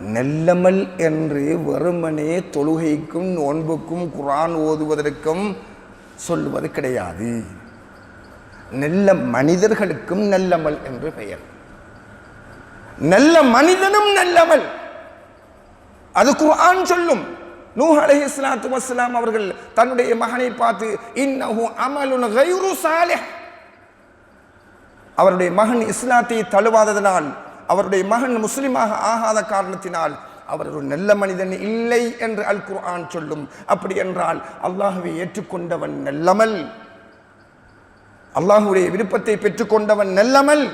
நெல்லமல் என்று வெறுமனே தொழுகைக்கும் நோன்புக்கும் குரான் ஓதுவதற்கும் சொல்லுவது கிடையாது. நல்ல மனிதர்களுக்கும் நல்லமல் என்று பெயர். நல்ல மனிதனும் நல்லமல். அது குர்ஆன் சொல்லும். நூஹ் இஸ்லாத்து வஸ்லாம் அவர்கள் தன்னுடைய மகனை பார்த்து இன்னஹு அமலுன் கைரு சாலே அவருடைய மகன் இஸ்லாத்தை தழுவாததனால் அவருடைய மகன் முஸ்லிமாக ஆகாத காரணத்தினால் அவர் ஒரு நல்ல மனிதன் இல்லை என்று அல் குர்ஆன் சொல்லும். அப்படி என்றால் அல்லாஹுவை ஏற்றுக்கொண்டவன் நல்லமல். அல்லாஹுடைய விருப்பத்தை பெற்றுக்கொண்டவன் நல்லமல்.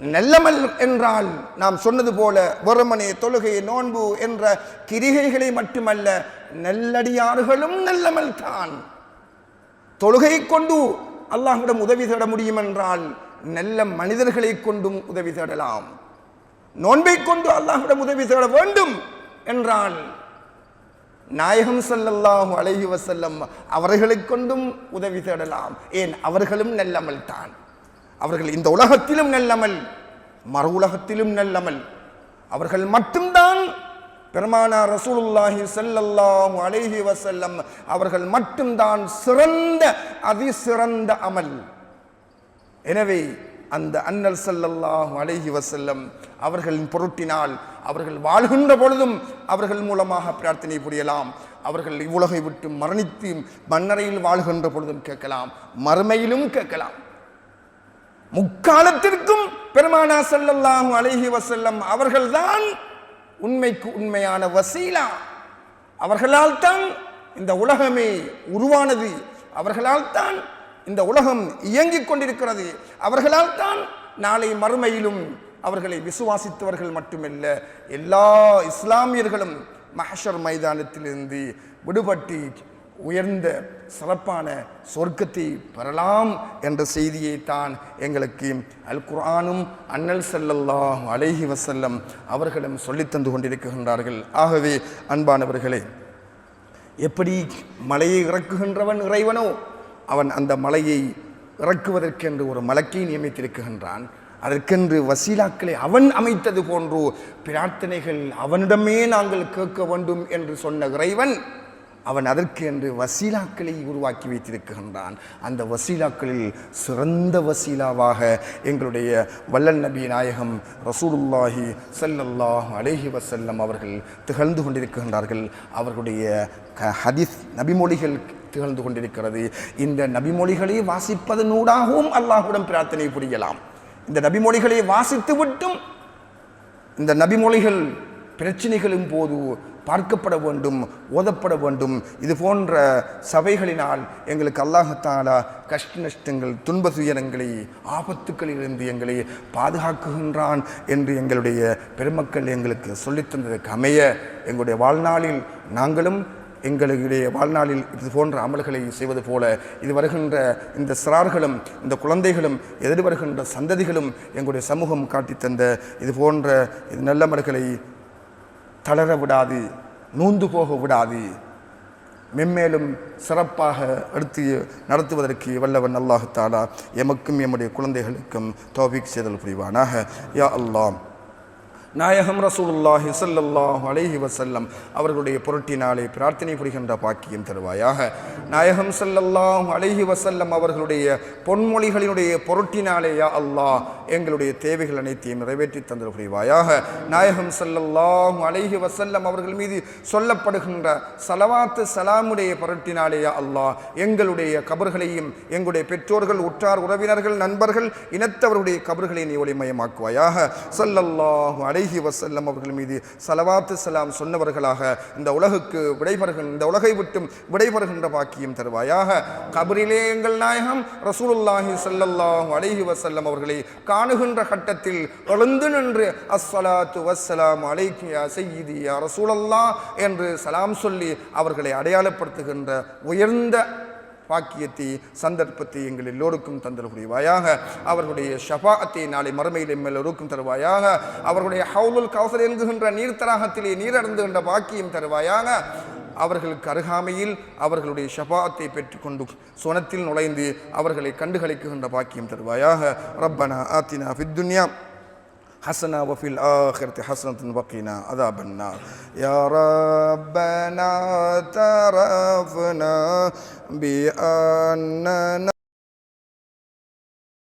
நல்லமல் என்றால் நாம் சொன்னது போல வெறுமனே தொழுகை நோன்பு என்ற கிரிகைகளை மட்டுமல்ல நல்லடியார்களும் நல்லமல் தான். தொழுகை கொண்டு அல்லாஹிடம் உதவி தேட முடியும் என்றால் நல்ல மனிதர்களை கொண்டும் உதவி தேடலாம். நோன்பை கொண்டு அல்லாஹிடம் உதவி தேட வேண்டும் என்றான். நாயகம் ஸல்லல்லாஹு அழகி வசல்லம் அவர்களைக் கொண்டும் உதவி தேடலாம். ஏன்? அவர்களும் நல்லமல் தான். அவர்கள் இந்த உலகத்திலும் நல்லமல் மறு உலகத்திலும் நல்லமல். அவர்கள் மட்டும்தான் பெருமானா ரசூலுல்லாஹி ஸல்லல்லாஹு அழகி வசல்லம் அவர்கள் மட்டும்தான் சிறந்த அதிசிறந்த அமல். எனவே அந்த அன்னல் ஸல்லல்லாஹு அலைஹி செல்லம் அவர்களின் பொருட்டினால் அவர்கள் வாழ்கின்ற பொழுதும் அவர்கள் மூலமாக பிரார்த்தனை புரியலாம். அவர்கள் இவ்வுலகை விட்டு மரணித்து மன்னரையில் வாழ்கின்ற பொழுதும் கேட்கலாம். மறுமையிலும் கேட்கலாம். முக்காலத்திற்கும் பெருமானா ஸல்லல்லாஹு அழகி வசல்லம் அவர்கள்தான் உண்மைக்கு உண்மையான வசீலா. அவர்களால் தான் இந்த உலகமே உருவானது. அவர்களால் தான் இந்த உலகம் இயங்கிக் கொண்டிருக்கிறது. அவர்களால் தான் நாளை மறுமையிலும் அவர்களை விசுவாசித்தவர்கள் மட்டுமல்ல எல்லா இஸ்லாமியர்களும் மஹஷர் மைதானத்திலிருந்து விடுபட்டு உயர்ந்த சிறப்பான சொர்க்கத்தை பெறலாம் என்ற செய்தியை தான் எங்களுக்கு அல் குரானும் அன்னல் செல்லல்லாம் அலைஹி வசல்லம் அவர்களும் சொல்லித்தந்து கொண்டிருக்கின்றார்கள். ஆகவே அன்பானவர்களே எப்படி மலையை இறக்குகின்றவன் இறைவனோ அவன் அந்த மலையை இறக்குவதற்கென்று ஒரு மலக்கை நியமித்திருக்கின்றான். அதற்கென்று வசீலாக்களை அவன் அமைத்தது போன்று பிரார்த்தனைகள் அவனிடமே நாங்கள் கேட்க வேண்டும் என்று சொன்ன இறைவன் அவன் அதற்கு என்று வசீலாக்களை உருவாக்கி வைத்திருக்கின்றான். அந்த வசீலாக்களில் சிறந்த வசீலாவாக எங்களுடைய வல்லல் நபி நாயகம் ரசூலுல்லாஹி ஸல்லல்லாஹு அலேஹி வசல்லம் அவர்கள் திகழ்ந்து கொண்டிருக்கின்றார்கள். அவர்களுடைய க- ஹதீஸ் நபிமொழிகள் திகழ்ந்து கொண்டிருக்கிறது. இந்த நபிமொழிகளை வாசிப்பதனூடாகவும் அல்லாஹுடன் பிரார்த்தனை புரியலாம். இந்த நபிமொழிகளை வாசித்து விட்டும் இந்த நபிமொழிகள் பிரச்சனைகளும் போது பார்க்கப்பட வேண்டும் ஓதப்பட வேண்டும். இது போன்ற சபைகளினால் எங்களுக்கு அல்லாஹத்தாலா கஷ்ட நஷ்டங்கள் துன்ப துயரங்களை ஆபத்துக்களிலிருந்து எங்களை பாதுகாக்குகின்றான் என்று எங்களுடைய பெருமக்கள் எங்களுக்கு சொல்லித்தந்ததற்கு அமைய எங்களுடைய வாழ்நாளில் நாங்களும் எங்களுடைய வாழ்நாளில் இது போன்ற அமல்களை செய்வது போல இது வருகின்ற இந்த சிறார்களும் இந்த குழந்தைகளும் எதிர் வருகின்ற சந்ததிகளும் எங்களுடைய சமூகம் காட்டித் தந்த இது போன்ற இது நல்ல தளர விடாது நூந்து போக விடாது. மென்மேலும் சிறப்பாக எடுத்து நடத்துவதற்கு வல்லவன் அல்லாஹத்தாலா எமக்கும் எம்முடைய குழந்தைகளுக்கும் தோபிக் செய்தல் புரிவானாக. யா அல்லாஹ் நாயகம் ரசூலுல்லாஹி ஸல்லல்லாஹு அலைஹி வசல்லம் அவர்களுடைய பொருட்டினாலே பிரார்த்தனை புரிகின்ற பாக்கியம் தருவாயாக. நாயகம் சல்லல்லாஹ் அலைஹி வசல்லம் அவர்களுடைய பொன்மொழிகளினுடைய பொருட்டினாலே யா அல்லாஹ் எங்களுடைய தேவைகள் அனைத்தையும் நிறைவேற்றி தந்தல் நாயகம் ஸல்லல்லாஹு அலைஹி வசல்லம் அவர்கள் மீது சொல்லப்படுகின்ற சலவாத்து சலாமுடைய பொருட்டினாலேயா அல்லாஹ் எங்களுடைய கபர்களையும் எங்களுடைய பெற்றோர்கள் உற்றார் உறவினர்கள் நண்பர்கள் இனத்தவருடைய கபர்களை நீ ஒளிமயமாக்குவாயாக. ஸல்லல்லாஹு அலைஹி வசல்லம் அவர்கள் மீது சலவாத்து சலாம் சொன்னவர்களாக இந்த உலகுக்கு விடைபெறுகின்ற இந்த உலகை விட்டும் விடைபெறுகின்ற பாக்கியம் தருவாயாக. கபரிலே எங்கள் நாயகம் ரசூலுல்லாஹி ஸல்லல்லாஹு அலைஹி வசல்லம் அவர்களை காணுகின்ற கட்டத்தில் எழுந்து நின்று அஸ்ஸலாத்து வஸ்ஸலாம் அலைக்கியா யா சய்யிதி யா என்று சலாம் சொல்லி அவர்களை அடையாளப்படுத்துகின்ற உயர்ந்த பாக்கியத்தை சந்தர்ப்பத்தை எங்கள் எல்லோருக்கும் தந்தல் புரிவாயாக அவர்களுடைய ஷபாத்தை நாளை மறுமையில் மேல் எல்லோருக்கும் தருவாயாக. அவர்களுடைய ஹவுலுல் கௌசர் என்கின்ற நீர் நீரடந்துகின்ற பாக்கியம் தருவாயாக. அவர்களுக்கு அருகாமையில் அவர்களுடைய ஷபாத்தை பெற்றுக்கொண்டு சுனத்தில் நுழைந்து அவர்களை கண்டுகளிக்குகின்ற பாக்கியம் தருவாயாக. ரப்பனா ஆத்தினா ஃபித்துன்யா حسنة وفي الآخرة حسنة وقنا عذاب النار يا ربنا اعترفنا بأننا